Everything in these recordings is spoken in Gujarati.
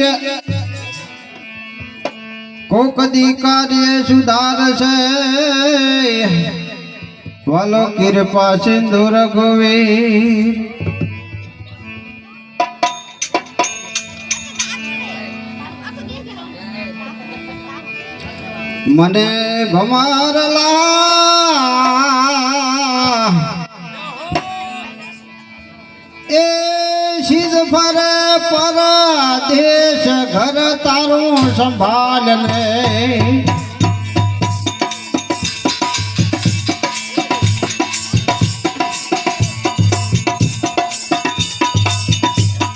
વીર કોક કાર્ય સુધારશે વાલો કૃપા સિંધુ રઘુવીર મને ભમારલા ઘર તારું સંભાળ લે.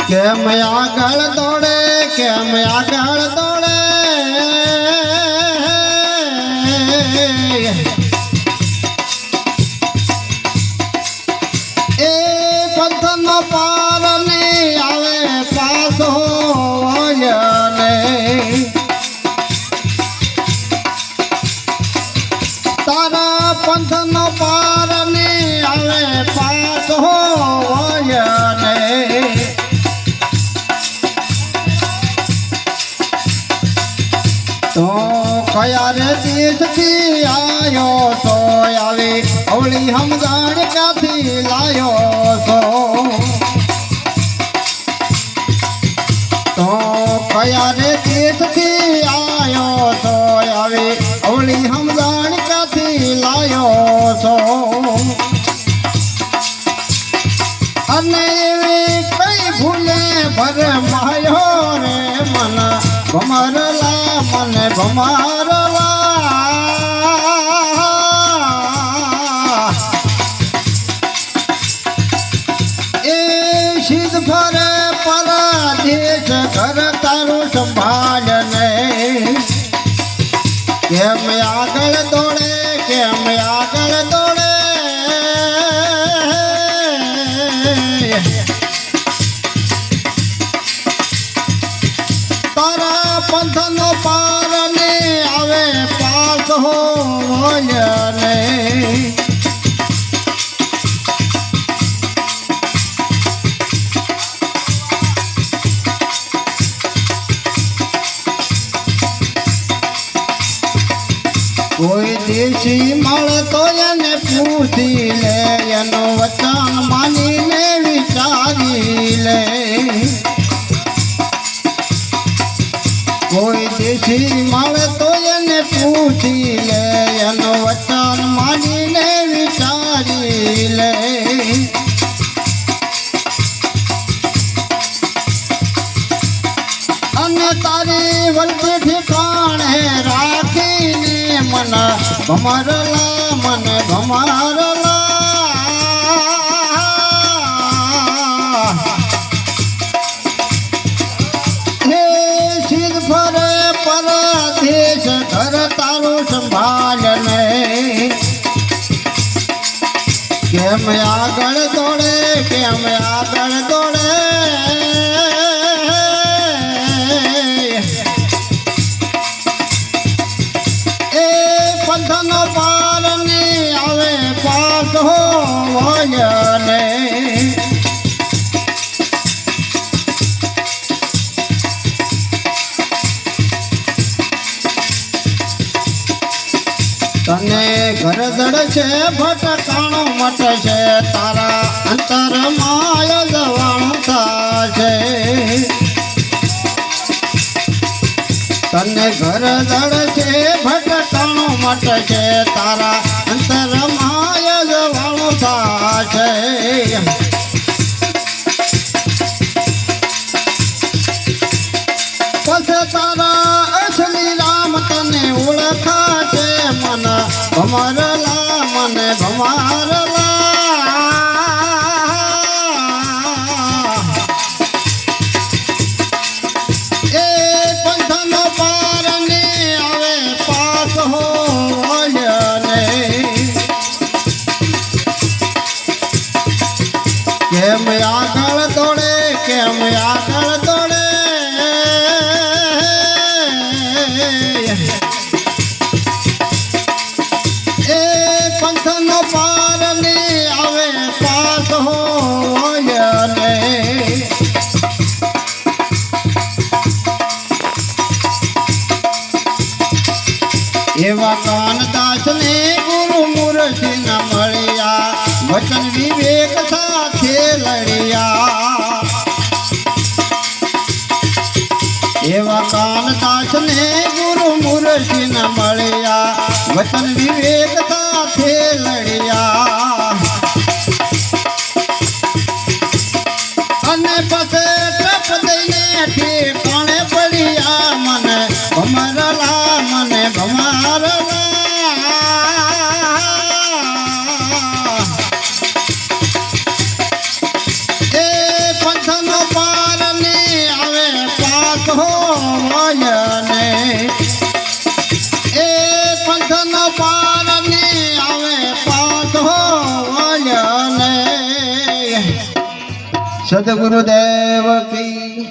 કેમ આગળ દોડે કેમ આગળ દોડે? એ પંથનો પાર પંથનો પાર ને આવે પાછો વળને તો કયા રે દેશથી આયો તો આવી? અવળી સમજણ ક્યાંથી લાયો છો? તો કયા રે દેશથી આયો તો આવી? અવળી સમજણ લાયો છો. અને એવી કઈ ભૂલે ભર માયો રે મન. ભમરલા મને ભમારલા સિદ્ધ ફરે પરાધેશ ઘર તારું સંભાળ ને કેમ આગળ દોડે કેમ આગળ દોડે. તારા પંથનો પાર ને આવે પાસ હો કોઈ દેશી મળતો એને પૂછી લે એનું વચન માનીને વિચારી લે કોઈ દેશી મળતો એને પૂછી લે એનો વચન માનીને વિચારી લે અને તારી વલકી ઠેકાણે મન ભમરલા મને ભમરલા. કેમ આગળ દોડે કેમ આગળ દોડે? પંથનો પાર ને આવે પાસ હો વાયને તને ઘર દડ છે ભટકાણો છે તારા અંતર માય ભટકાણો છે તારા અંતર માય થશે પછી તારા અસલી રામ આગળ દોડે કેમ આગળ દોડે એ પંથનો પાર ને આવે પાસ હોય ને. એવા કાનદાસ ને ગુરુ મૂર્તિ ના મળ્યા. વચન વિવેક એવા કાનદાસ ને ગુરુ મુરશી મળ્યા. વચન વિવેકતા લડ્યા. સદગુરુદેવ કી